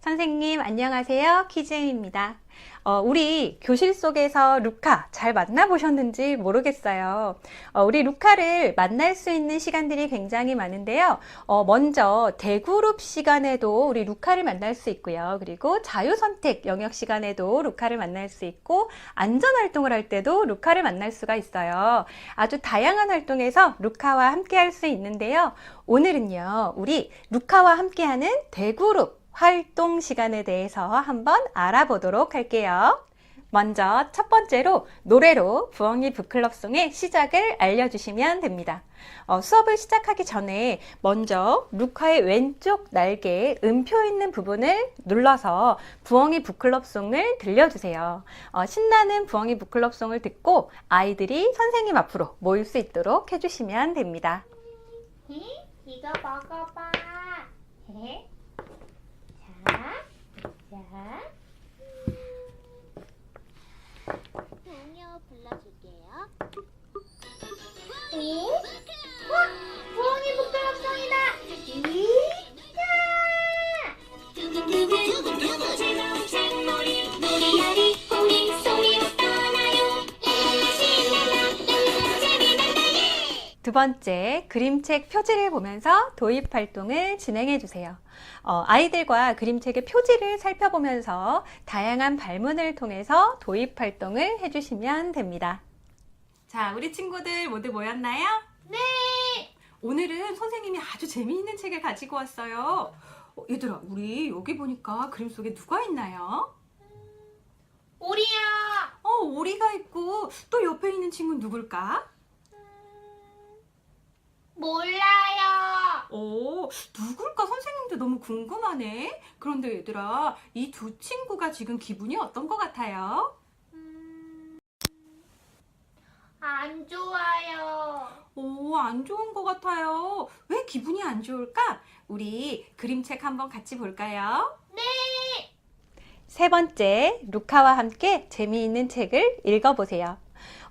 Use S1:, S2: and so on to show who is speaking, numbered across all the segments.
S1: 선생님 안녕하세요. 키즈입니다. 어, 우리 교실 속에서 루카 잘 만나보셨는지 모르겠어요. 어, 우리 루카를 만날 수 있는 시간들이 굉장히 많은데요. 어, 먼저 대그룹 시간에도 우리 루카를 만날 수 있고요. 그리고 자유선택 영역 시간에도 루카를 만날 수 있고 안전활동을 할 때도 루카를 만날 수가 있어요. 아주 다양한 활동에서 루카와 함께 할 수 있는데요. 오늘은요, 우리 루카와 함께하는 대그룹 활동 시간에 대해서 한번 알아보도록 할게요. 먼저 첫 번째로 노래로 부엉이 북클럽송의 시작을 알려주시면 됩니다. 어, 수업을 시작하기 전에 먼저 루카의 왼쪽 날개에 음표 있는 부분을 눌러서 부엉이 북클럽송을 들려주세요. 어, 신나는 부엉이 북클럽송을 듣고 아이들이 선생님 앞으로 모일 수 있도록 해주시면 됩니다.
S2: 이거 먹어봐. 자,
S1: 두 번째, 그림책 표지를 보면서 도입 활동을 진행해 주세요. 어, 아이들과 그림책의 표지를 살펴보면서 다양한 발문을 통해서 도입 활동을 해주시면 됩니다. 자, 우리 친구들 모두 모였나요?
S2: 네.
S1: 오늘은 선생님이 아주 재미있는 책을 가지고 왔어요. 어, 얘들아, 우리 여기 보니까 그림 속에 누가 있나요?
S2: 오리야.
S1: 어, 오리가 있고 또 옆에 있는 친구는 누굴까?
S2: 몰라요.
S1: 오, 누굴까 선생님도 너무 궁금하네. 그런데 얘들아, 이 두 친구가 지금 기분이 어떤 것 같아요?
S2: 음, 안 좋아요.
S1: 오, 안 좋은 것 같아요. 왜 기분이 안 좋을까? 우리 그림책 한번 같이 볼까요?
S2: 네.
S1: 세 번째, 루카와 함께 재미있는 책을 읽어보세요.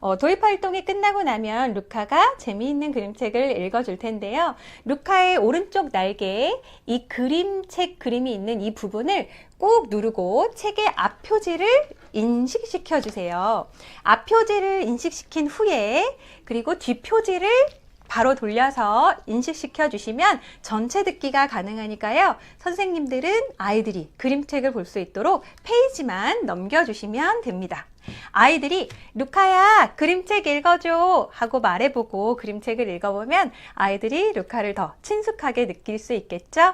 S1: 어, 도입 활동이 끝나고 나면 루카가 재미있는 그림책을 읽어줄 텐데요. 루카의 오른쪽 날개에 이 그림책 그림이 있는 이 부분을 꾹 누르고 책의 앞 표지를 인식시켜 주세요. 앞 표지를 인식시킨 후에 그리고 뒷 표지를 바로 돌려서 인식시켜 주시면 전체 듣기가 가능하니까요. 선생님들은 아이들이 그림책을 볼 수 있도록 페이지만 넘겨주시면 됩니다. 아이들이 루카야 그림책 읽어줘 하고 말해보고 그림책을 읽어보면 아이들이 루카를 더 친숙하게 느낄 수 있겠죠?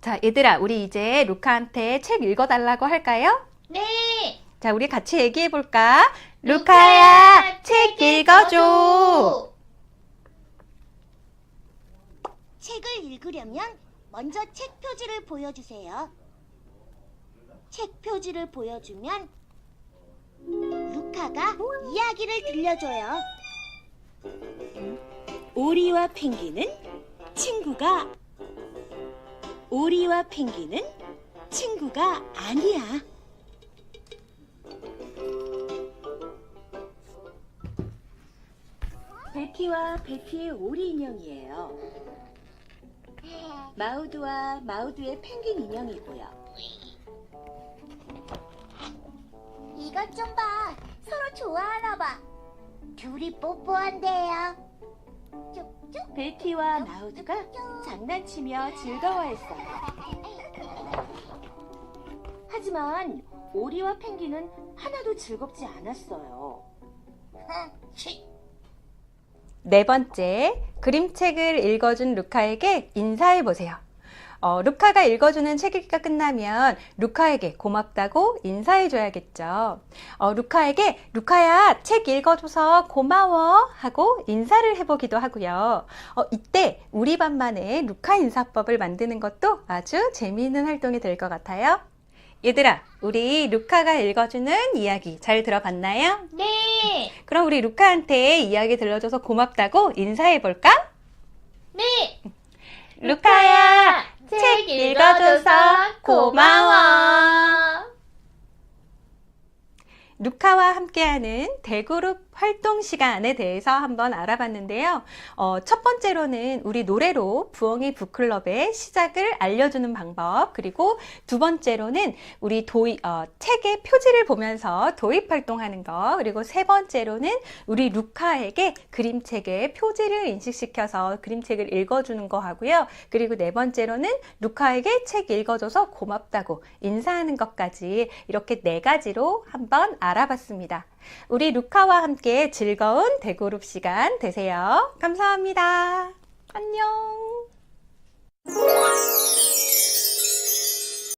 S1: 자 얘들아 우리 이제 루카한테 책 읽어달라고 할까요?
S2: 네.
S1: 자 우리 같이 얘기해볼까? 루카야 책 읽어줘
S3: 책을 읽으려면 먼저 책 표지를 보여주세요. 책 표지를 보여주면 루카가 이야기를 들려줘요. 오리와 펭귄은 친구가 오리와 펭귄은 친구가 아니야. 베티와 베티의 오리 인형이에요. 마우드와 마우드의 펭귄 인형이고요. 이것 좀 봐. 서로 좋아하나 봐. 둘이 뽀뽀한대요. 쭉쭉. 베티와 마우드가 장난치며 즐거워했어요. 하지만 오리와 펭귄은 하나도 즐겁지 않았어요.
S1: 네 번째, 그림책을 읽어준 루카에게 인사해보세요. 어, 루카가 읽어주는 책 읽기가 끝나면 루카에게 고맙다고 인사해줘야겠죠. 어, 루카에게 루카야 책 읽어줘서 고마워 하고 인사를 해보기도 하고요. 어, 이때 우리 반만의 루카 인사법을 만드는 것도 아주 재미있는 활동이 될 것 같아요. 얘들아, 우리 루카가 읽어주는 이야기 잘 들어봤나요?
S2: 네.
S1: 그럼 우리 루카한테 이야기 들려줘서 고맙다고 인사해볼까?
S2: 네.
S1: 루카야, 책 읽어줘서 고마워. 루카와 함께하는 대그룹 활동 시간에 대해서 한번 알아봤는데요. 어, 첫 번째로는 우리 노래로 부엉이 북클럽의 시작을 알려주는 방법, 그리고 두 번째로는 우리 도입, 어, 책의 표지를 보면서 도입 활동하는 거, 그리고 세 번째로는 우리 루카에게 그림책의 표지를 인식시켜서 그림책을 읽어주는 거 하고요. 그리고 네 번째로는 루카에게 책 읽어줘서 고맙다고 인사하는 것까지 이렇게 네 가지로 한번 알아봤습니다. 우리 루카와 함께 즐거운 대그룹 시간 되세요. 감사합니다. 안녕.